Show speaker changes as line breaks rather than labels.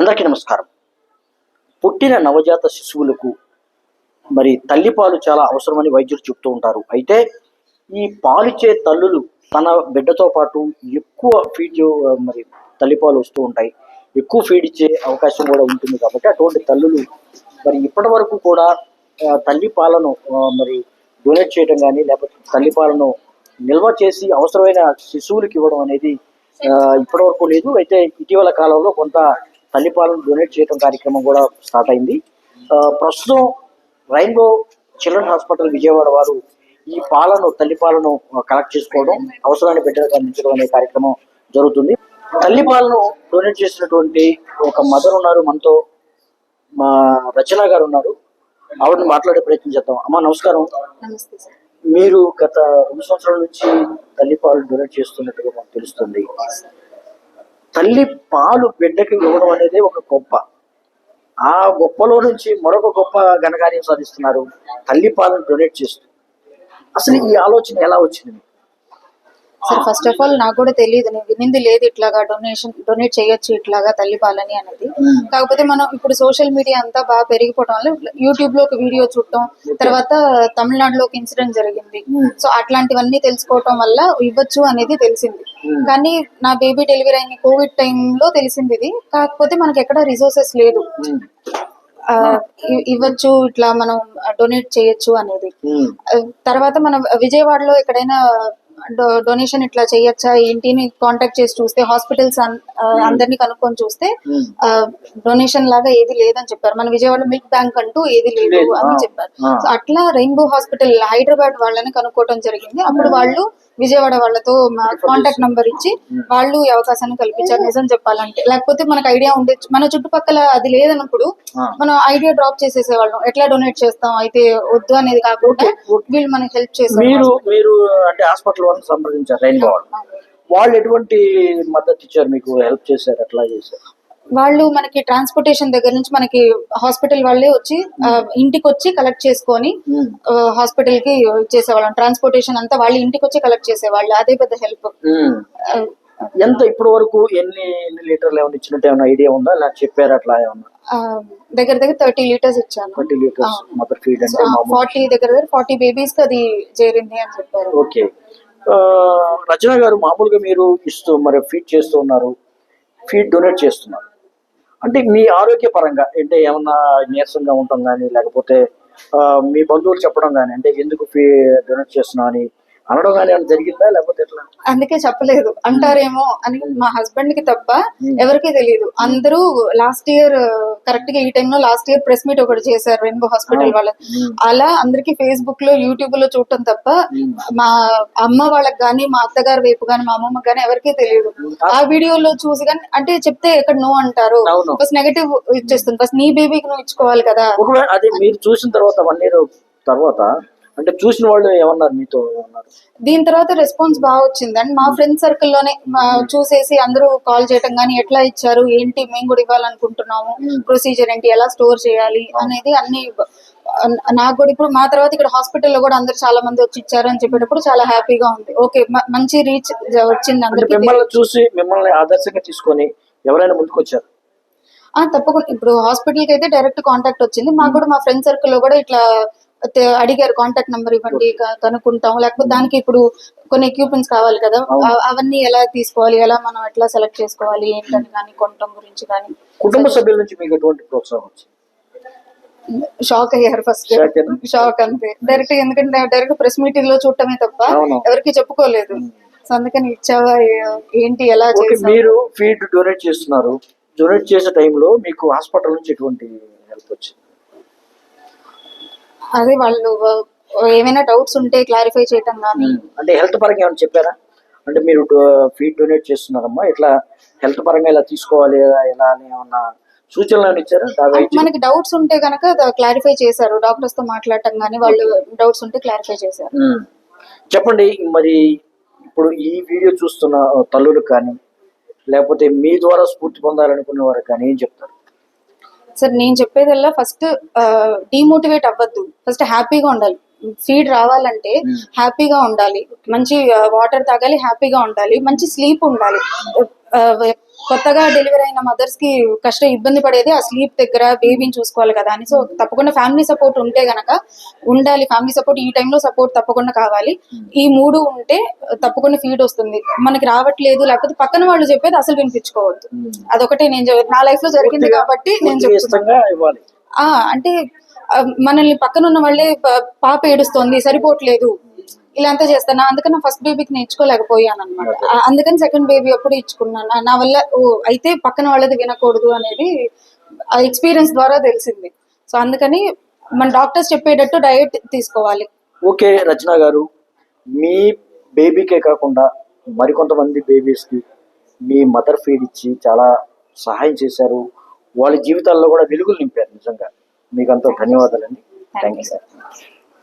అందరికీ నమస్కారం. పుట్టిన నవజాత శిశువులకు మరి తల్లిపాలు చాలా అవసరమని వైద్యులు చెప్తూ ఉంటారు. అయితే ఈ పాలిచ్చే తల్లులు తన బిడ్డతో పాటు ఎక్కువ ఫీడ్ మరి తల్లిపాలు వస్తూ ఉంటాయి. ఎక్కువ ఫీడ్ ఇచ్చే అవకాశం కూడా ఉంటుంది కాబట్టి అటువంటి తల్లులు మరి ఇప్పటి వరకు కూడా తల్లిపాలను మరి డొనేట్ చేయడం కానీ లేకపోతే తల్లిపాలను నిల్వ చేసి అవసరమైన శిశువులకు ఇవ్వడం అనేది ఇప్పటివరకు లేదు. అయితే ఇటీవల కాలంలో కొంత తల్లిపాలను డొనేట్ చేయడం కార్యక్రమం కూడా స్టార్ట్ అయింది. ప్రస్తుతం రైన్బో చిల్డ్రన్ హాస్పిటల్ విజయవాడ వారు ఈ పాలను తల్లిపాలను కలెక్ట్ చేసుకోవడం అవసరమైన బిడ్డలకు అందించడం అనే కార్యక్రమం జరుగుతుంది. తల్లిపాలను డొనేట్ చేసినటువంటి ఒక మదర్ ఉన్నారు మనతో మా రచన గారు ఉన్నారు. ఆవిడని మాట్లాడే ప్రయత్నం చేద్దాం. అమ్మా నమస్కారం. మీరు గత రెండు సంవత్సరాల నుంచి తల్లి పాలు డొనేట్ చేస్తున్నట్టుగా మాకు తెలుస్తుంది. తల్లి పాలు బిడ్డకి ఇవ్వడం అనేది ఒక గొప్ప. ఆ గొప్పలో నుంచి మరొక గొప్ప ఘనకార్యం సాధిస్తున్నారు. తల్లి పాలను డొనేట్ చేస్తూ. అసలు ఈ ఆలోచన ఎలా వచ్చింది?
సార్ ఫస్ట్ ఆఫ్ ఆల్ నాకు కూడా తెలియదు. నేను వినింది లేదు ఇట్లాగా డొనేషన్ డొనేట్ చేయొచ్చు ఇట్లాగా తల్లి పాలని అనేది. కాకపోతే మనం ఇప్పుడు సోషల్ మీడియా అంతా బాగా పెరిగిపోవడం వల్ల యూట్యూబ్లో ఒక వీడియో చూడటం తర్వాత తమిళనాడులో ఒక ఇన్సిడెంట్ జరిగింది సో అట్లాంటివన్నీ తెలుసుకోవటం వల్ల ఇవ్వచ్చు అనేది తెలిసింది. కానీ నా బేబీ డెలివరీ అయిన కోవిడ్ టైంలో తెలిసింది ఇది. కాకపోతే మనకి ఎక్కడ రిసోర్సెస్ లేదు. ఇవ్వచ్చు ఇట్లా మనం డొనేట్ చేయొచ్చు అనేది. తర్వాత మనం విజయవాడలో ఎక్కడైనా డొనేషన్ ఇట్లా చేయొచ్చా ఏంటిని కాంటాక్ట్ చేసి చూస్తే హాస్పిటల్స్ అందరినీ కనుక్కొని చూస్తే ఆ, డొనేషన్ లాగా ఏది లేదని చెప్పారు. మన విజయవాడ మిల్క్ బ్యాంక్ అంటూ ఏది లేదు. అని చెప్పారు. అట్లా రెయిన్బో హాస్పిటల్ హైదరాబాద్ వాళ్ళని కనుక్కోవడం జరిగింది. అప్పుడు వాళ్ళు విజయవాడ వాళ్ళతో కాంటాక్ట్ నంబర్ ఇచ్చి వాళ్ళు ఈ అవకాశాన్ని కల్పించారు. నిజం చెప్పాలంటే. లేకపోతే మనకు ఐడియా ఉండే మన చుట్టుపక్కల అది లేదన్నప్పుడు. మనం ఐడియా డ్రాప్ చేసేసేవాళ్ళం. ఎట్లా డొనేట్ చేస్తాం? అయితే వద్దు అనేది కాకుండా వీళ్ళు మనకి హెల్ప్ చేస్తారు
మీరు మీరు అంటే హాస్పిటల్ సంప్రదించారు రైన్బో వాళ్ళు వాళ్ళు ఎటువంటి మద్దతు ఇచ్చారు? మీకు హెల్ప్ చేశారు? ఎట్లా చేశారు?
వాళ్ళు మనకి ట్రాన్స్పోర్టేషన్ దగ్గర నుంచి మనకి హాస్పిటల్ వాళ్ళే వచ్చి ఇంటికి వచ్చి కలెక్ట్ చేసుకొని హాస్పిటల్కి ఇచ్చేసేవాళ్ళం ట్రాన్స్పోర్టేషన్ అంతా వాళ్ళు ఇంటికి వచ్చి కలెక్ట్ చేసేవాళ్ళు. అదే పెద్ద హెల్ప్.
ఎంత ఇప్పటి వరకు ఎన్ని ఎన్ని లీటర్లు ఏమైనా ఇచ్చినట్టు ఏమైనా ఐడియా ఉందా? ఇలా చెప్పారు అట్లా ఏమన్నా
దగ్గర దగ్గర థర్టీ లీటర్స్ ఇచ్చాను.
ట్వంటీ లీటర్స్ మదర్ ఫీడ్ అంటే
ఫార్టీ దగ్గర దగ్గర ఫార్టీ బేబీస్కి అది చేరింది అని చెప్పారు.
ఓకే. రచన గారు మామూలుగా మీరు ఇస్తూ మరి ఫీడ్ చేస్తూ ఉన్నారు. ఫీడ్ డొనేట్ చేస్తున్నారు. అంటే మీ ఆరోగ్యపరంగా అంటే ఏమన్నా నీరసంగా ఉండటం కానీ లేకపోతే మీ బంధువులు చెప్పడం కానీ అంటే ఎందుకు ఫీ డొనేట్ చేస్తున్నా అని అనడం కానీ ఏమైనా జరిగిందా? లేకపోతే ఎట్లా?
అందుకే చెప్పలేదు. అంటారేమో అని మా హస్బెండ్కి తప్ప ఎవరికీ తెలియదు అందరూ లాస్ట్ ఇయర్ కరెక్ట్గా ఈ టైంలో లాస్ట్ ఇయర్ ప్రెస్ మీట్ ఒకటి చేశారు రెయిన్బో హాస్పిటల్ వాళ్ళ. అలా అందరికి ఫేస్బుక్లో యూట్యూబ్లో చూడటం తప్ప మా అమ్మ వాళ్ళకి గానీ మా అత్తగారి వైపు గానీ మా అమ్మమ్మకి గానీ ఎవరికీ తెలియదు ఆ వీడియోలో చూసి కానీ అంటే చెప్తే ఎక్కడ నో అంటారు. ఫస్ట్ నెగటివ్ ఇచ్చేస్తుంది. ఫస్ట్ నీ బేబీకి నువ్వు ఇచ్చుకోవాలి కదా.
అది మీరు చూసిన తర్వాత వన్ ఇయర్ తర్వాత అంటే చూసిన వాళ్ళు ఏమన్నారు మీతో ఏమన్నారు?
దీని తర్వాత రెస్పాన్స్ బాగా వచ్చింది. అండ్ మా ఫ్రెండ్ సర్కిల్లోనే చూసేసి అందరూ కాల్ చేయటం కానీ ఎట్లా ఇచ్చారు ఏంటి మేము కూడా ఇవ్వాలనుకుంటున్నాము ప్రొసీజర్ ఏంటి ఎలా స్టోర్ చేయాలి అనేది అన్ని అన్- నాకు కూడా ఇప్పుడు మా తర్వాత ఇక్కడ హాస్పిటల్లో కూడా అందరు చాలా మంది వచ్చి ఇచ్చారు అని చెప్పేటప్పుడు చాలా హ్యాపీగా ఉంది. ఓకే మంచి రీచ్ వచ్చింది అందరికి.
మిమ్మల్ని చూసి మిమ్మల్ని ఆదర్శంగా తీసుకొని ఎవరైనా ముందుకు వచ్చారు
తప్పకుండా. ఇప్పుడు హాస్పిటల్కి అయితే డైరెక్ట్ కాంటాక్ట్ వచ్చింది. మాకు కూడా మా ఫ్రెండ్ సర్కిల్లో కూడా ఇట్లా అడిగారు కాంటాక్ట్ నెంబర్ ఇవ్వండి కనుక్కుంటాం లేకపోతే దానికి ఇప్పుడు కొన్ని ఎక్విప్మెంట్స్ కావాలి కదా. అవన్నీ ఎలా తీసుకోవాలి? ఎలా మనం ఎట్లా సెలెక్ట్ చేసుకోవాలి? ఏంటని కానీ కొనటం గురించి కానీ.
కుటుంబ సభ్యుల నుంచి మీకు ఎటువంటి ప్రోత్సాహం
షాక్ అయ్యారు ఫస్ట్? షాక్ అంతే. డైరెక్ట్ ఎందుకంటే డైరెక్ట్ ప్రెస్ మీటింగ్లో చూడటమే తప్ప. ఎవరికి చెప్పుకోలేదు. సో అందుకని ఇచ్చావా? ఏంటి? ఎలా
మీరు ఫీడ్ డొనేట్ చేస్తున్నారు. డొనేట్ చేసే టైంలో మీకు హాస్పిటల్ నుంచి ఎటువంటి హెల్ప్ వచ్చింది?
అదే వాళ్ళు ఏమైనా డౌట్స్ ఉంటే క్లారిఫై చేయటం కానీ
అంటే హెల్త్ పరంగా ఏమైనా చెప్పారా? అంటే మీరు ఫీడ్ డొనేట్ చేస్తున్నారమ్మా ఇట్లా హెల్త్ పరంగా ఇలా తీసుకోవాలి ఎలా అని ఏమన్నా సూచనలు ఇచ్చారా?
మనకి డౌట్స్ ఉంటే గనక క్లారిఫై చేశారు. డాక్టర్స్తో మాట్లాడటం కానీ వాళ్ళు డౌట్స్ ఉంటే క్లారిఫై చేశారు.
చెప్పండి మరి ఇప్పుడు ఈ వీడియో చూస్తున్న తల్లులకు కానీ లేకపోతే మీ ద్వారా స్ఫూర్తి పొందాలనుకునే వారికి కానీ ఏం చెప్తారు?
సార్ నేను చెప్పేదల్లా ఫస్ట్ డిమోటివేట్ అవ్వద్దు. ఫస్ట్ హ్యాపీగా ఉండాలి. ఫీడ్ రావాలంటే హ్యాపీగా ఉండాలి. మంచి వాటర్ తాగాలి హ్యాపీగా ఉండాలి. మంచి స్లీప్ ఉండాలి. కొత్తగా డెలివరీ అయిన మదర్స్కి కష్టం ఇబ్బంది పడేది ఆ స్లీప్ దగ్గర బేబీని చూసుకోవాలి కదా అని. సో తప్పకుండా ఫ్యామిలీ సపోర్ట్ ఉంటే గనక ఉండాలి. ఫ్యామిలీ సపోర్ట్ ఈ టైంలో సపోర్ట్ తప్పకుండా కావాలి. ఈ మూడు ఉంటే తప్పకుండా ఫీడ్ వస్తుంది. మనకి రావట్లేదు లేకపోతే పక్కన వాళ్ళు చెప్పేది అసలు వినిపించుకోవద్దు. అదొకటే నేను నా లైఫ్లో జరిగింది కాబట్టి నేను ఆ అంటే మనల్ని పక్కన ఉన్న వాళ్ళే పాప ఏడుస్తోంది సరిపోవట్లేదు. ఇలా అంతా చేస్తాను. అందుకని ఫస్ట్ బేబీకి నేర్చుకోలేకపోయాను అనమాట అందుకని సెకండ్ బేబీ అప్పుడు ఇచ్చుకున్నాను. నా- వల్ల అయితే పక్కన వాళ్ళది వినకూడదు అనేది ఆ ఎక్స్పీరియన్స్ ద్వారా తెలిసింది. సో అందుకని మన డాక్టర్స్ చెప్పేటట్టు డయట్ తీసుకోవాలి.
ఓకే రచన గారు. మీ బేబీకే కాకుండా మరికొంతమంది బేబీస్కి మీ మదర్ ఫీడ్ ఇచ్చి చాలా సహాయం చేశారు. వాళ్ళ జీవితాల్లో కూడా వెలుగులు నింపారు నిజంగా. మీకు అంతా ధన్యవాదాలండి. Thank you sir